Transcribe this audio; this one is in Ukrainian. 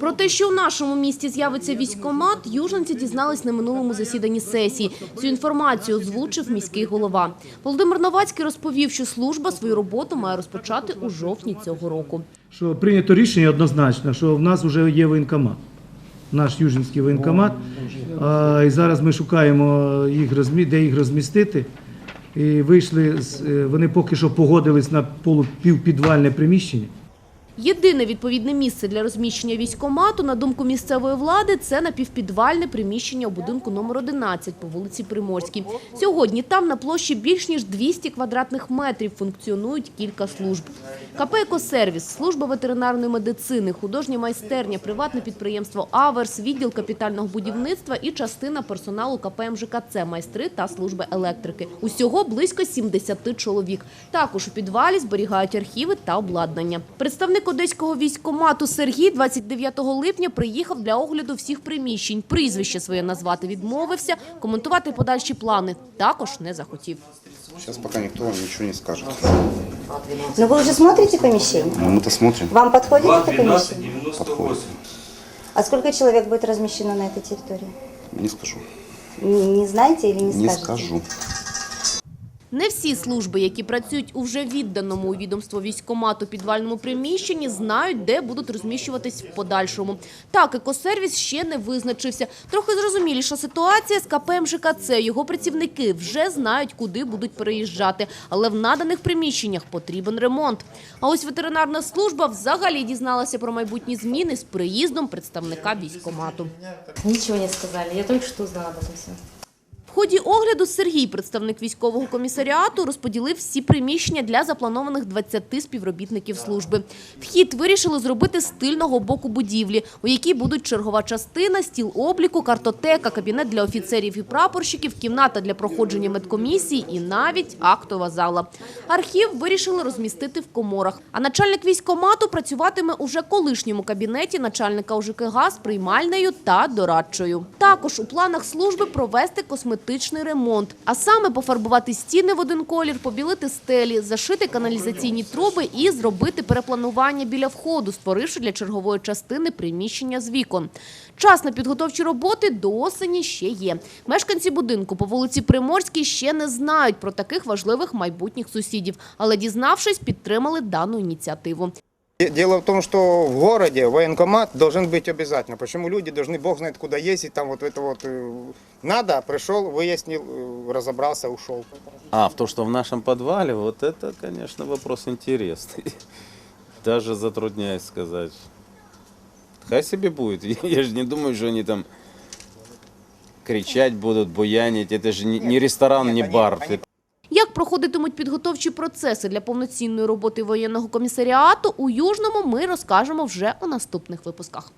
Про те, що у нашому місті з'явиться військкомат, южненці дізнались на минулому засіданні сесії. Цю інформацію озвучив міський голова. Володимир Новацький розповів, що служба свою роботу має розпочати у жовтні цього року. що прийнято рішення однозначно, що в нас вже є воєнкомат, наш южинський воєнкомат. А, і зараз ми шукаємо їх де їх розмістити. І вийшли, е, вони поки що погодились на полупівпідвальне приміщення. Єдине відповідне місце для розміщення військкомату, на думку місцевої влади, це напівпідвальне приміщення у будинку номер 11 по вулиці Приморській. Сьогодні там на площі більш ніж 200 квадратних метрів функціонують кілька служб. КП «Екосервіс», служба ветеринарної медицини, художня майстерня, приватне підприємство «Аверс», відділ капітального будівництва і частина персоналу КП МЖКЦ, майстри та служби електрики. Усього близько 70 чоловік. Також у підвалі зберігають архіви та обладнання. Представник одеського військкомату Сергій 29 липня приїхав для огляду всіх приміщень. Прізвище своє назвати відмовився, коментувати подальші плани також не захотів. Сейчас пока никто вам ничего не скажет. Но вы уже смотрите помещение? Но мы-то смотрим. Вам подходит это 12, помещение? 98. А сколько человек будет размещено на этой территории? Не скажу. Не, не знаете или не Не скажете? скажу. Не всі служби, які працюють у вже відданому у відомство військкомату підвальному приміщенні, знають, де будуть розміщуватись в подальшому. Так, екосервіс ще не визначився. Трохи зрозуміліша ситуація з КП МЖКЦ. Його працівники вже знають, куди будуть переїжджати. Але в наданих приміщеннях потрібен ремонт. А ось ветеринарна служба взагалі дізналася про майбутні зміни з приїздом представника військкомату. Ничего не сказали. Я только что узнала об этом все. Ході огляду Сергій, представник військового комісаріату, розподілив всі приміщення для запланованих 20 співробітників служби. Вхід вирішили зробити з тильного боку будівлі, у якій будуть чергова частина, стіл обліку, картотека, кабінет для офіцерів і прапорщиків, кімната для проходження медкомісії і навіть актова зала. Архів вирішили розмістити в коморах. А начальник військкомату працюватиме уже колишньому кабінеті начальника ОЖКГ з приймальнею та дорадчою. Також у планах служби провести косметичний ремонт, а саме пофарбувати стіни в один колір, побілити стелі, зашити каналізаційні труби і зробити перепланування біля входу, створивши для чергової частини приміщення з вікон. Час на підготовчі роботи до осені ще є. Мешканці будинку по вулиці Приморській ще не знають про таких важливих майбутніх сусідів, але дізнавшись, підтримали дану ініціативу. Дело в том, что в городе военкомат должен быть обязательно. Почему люди должны, бог знает куда ездить, там вот это вот э, надо, пришел, выяснил, э, разобрался, ушел. А, в то, что в нашем подвале, вот это, конечно, вопрос интересный. Даже затрудняюсь сказать. Хай себе будет. Я же не думаю, что они там кричать будут, буянить. Это же не, ресторан, не бар. Як проходитимуть підготовчі процеси для повноцінної роботи воєнного комісаріату у Южному, ми розкажемо вже у наступних випусках.